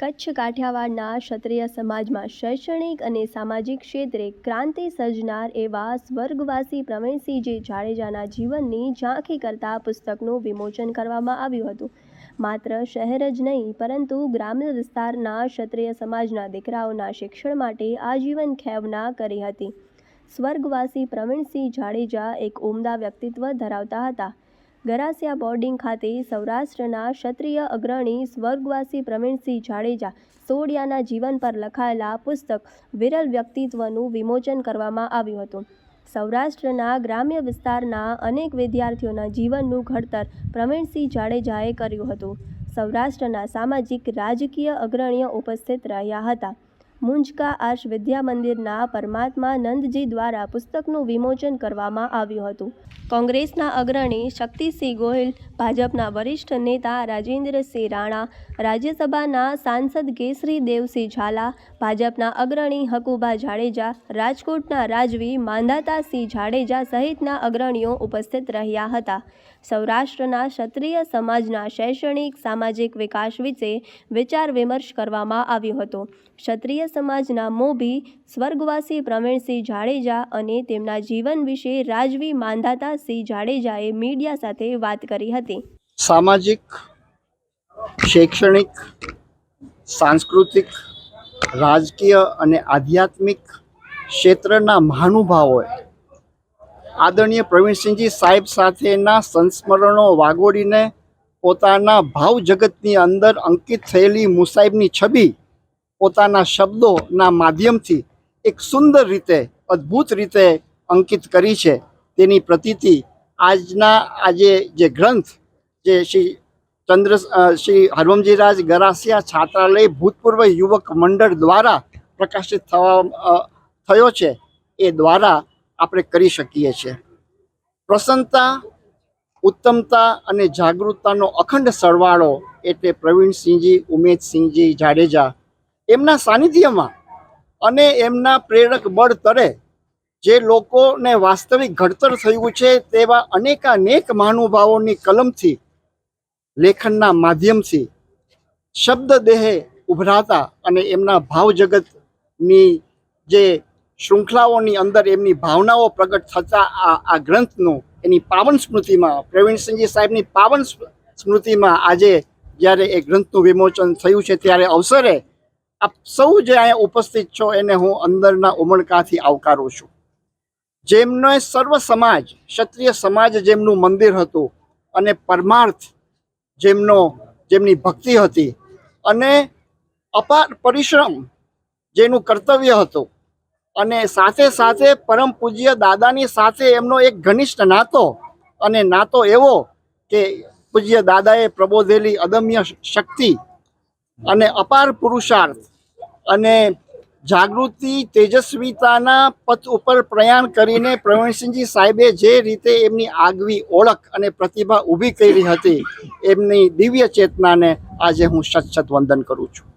કચ્છ કાઠિયાવાડના ક્ષત્રિય સમાજમાં શૈક્ષણિક અને સામાજિક ક્ષેત્રે ક્રાંતિ સર્જનાર એવા સ્વર્ગવાસી પ્રવીણસિંહજી જાડેજાના જીવનની ઝાંખી કરતા પુસ્તકનું વિમોચન કરવામાં આવ્યું હતું. માત્ર શહેર જ નહીં, પરંતુ ગ્રામ્ય વિસ્તારના ક્ષત્રિય સમાજના દીકરાઓના શિક્ષણ માટે આજીવન ખેવના કરી હતી. સ્વર્ગવાસી પ્રવીણસિંહ જાડેજા એક ઉમદા વ્યક્તિત્વ ધરાવતા હતા. ગરાસિયા બોર્ડિંગ ખાતે સૌરાષ્ટ્રના ક્ષત્રિય અગ્રણી સ્વર્ગવાસી પ્રવીણસિંહ જાડેજા સોડિયાના જીવન પર લખાયેલા પુસ્તક વિરલ વ્યક્તિત્વનું વિમોચન કરવામાં આવ્યું હતું. સૌરાષ્ટ્રના ગ્રામ્ય વિસ્તારના અનેક વિદ્યાર્થીઓના જીવનનું ઘડતર પ્રવીણસિંહ જાડેજાએ કર્યું હતું. સૌરાષ્ટ્રના સામાજિક રાજકીય અગ્રણીઓ ઉપસ્થિત રહ્યા હતા. મુંજકા આર્ષ વિદ્યા મંદિરના પરમાત્મા નંદજી દ્વારા પુસ્તકનું વિમોચન કરવામાં આવ્યું હતું. કોંગ્રેસના અગ્રણી શક્તિસિંહ ગોહિલ ભાજપના વરિષ્ઠ નેતા રાજેન્દ્રસિંહ રાણા, રાજ્યસભાના સાંસદ કેસરી દેવસિંહ ઝાલા, ભાજપના અગ્રણી હકુબા જાડેજા, રાજકોટના રાજવી માંધાતાસિંહ જાડેજા સહિતના અગ્રણીઓ ઉપસ્થિત રહ્યા હતા. સૌરાષ્ટ્રના ક્ષત્રિય સમાજના શૈક્ષણિક, સામાજિક વિકાસ વિશે વિચાર વિમર્શ કરવામાં આવ્યો હતો. ક્ષત્રિય સમાજના મોભી સ્વર્ગવાસી પ્રવીણસિંહ જાડેજા અને તેમના જીવન વિશે રાજવી માંધાતાસિંહ જાડેજાએ મીડિયા સાથે વાત કરી હતી. સામાજિક, શૈક્ષણિક, સાંસ્કૃતિક, રાજકીય અને આધ્યાત્મિક ક્ષેત્રના મહાનુભાવોએ આદરણીય પ્રવીણસિંહજી સાહેબ સાથેના સંસ્મરણો વાગોડીને પોતાના ભાવ જગતની અંદર અંકિત થયેલી મુસાહિબની છબી પોતાના શબ્દોના માધ્યમથી એક સુંદર રીતે, અદ્ભુત રીતે અંકિત કરી છે. તેની પ્રતીતિ આજના આજે જે ગ્રંથ જે શ્રી ચંદ્ર શ્રી હરવમજીરાજ ગરાસિયા છાત્રાલય ભૂતપૂર્વ યુવક મંડળ દ્વારા પ્રકાશિત થવા થયો છે, એ દ્વારા આપણે કરી શકીએ છીએ. પ્રસન્નતા, ઉત્તમતા અને જાગૃતતાનો અખંડ સરવાળો એટલે પ્રવીણસિંહજી, ઉમેદસિંહજી જાડેજા એમના સાનિધ્યમાં અને એમના પ્રેરક બળ તરે જે લોકોને વાસ્તવિક ઘડતર થયું છે તેવા અનેકાનેક મહાનુભાવોની કલમથી, લેખનના માધ્યમથી શબ્દ દેહે ઉભરાતા અને એમના ભાવ જગતની જે શૃંખલાઓની અંદર એમની ભાવનાઓ પ્રગટ થતા આ આ ગ્રંથનું, એની પાવન સ્મૃતિમાં પ્રવીણસિંહજી સાહેબની પાવન સ્મૃતિમાં આજે જ્યારે એ ગ્રંથનું વિમોચન થયું છે ત્યારે અવસરે આપ સૌ જે અહીંયા ઉપસ્થિત છો એને હું અંદરના ઉમળકાથી આવકારું છું. જેમનો સર્વ સમાજ, ક્ષત્રિય સમાજ જેમનું મંદિર હતું અને પરમાર્થ જેમનો, જેમની ભક્તિ હતી અને અપાર પરિશ્રમ જેનું કર્તવ્ય હતું. અને સાથે સાથે પરમ પૂજ્ય દાદાની સાથે એમનો એક ઘનિષ્ઠ નાતો અને નાતો એવો કે પૂજ્ય દાદાએ પ્રબોધેલી અદમ્ય શક્તિ અને અપાર પુરુષાર્થ અને જાગૃતિ, તેજસ્વીતાના પથ ઉપર પ્રયાણ કરીને પ્રવીણસિંહજી સાહેબે જે રીતે એમની આગવી ઓળખ અને પ્રતિભા ઊભી કરી હતી, એમની દિવ્ય ચેતનાને આજે હું સત વંદન કરું છું.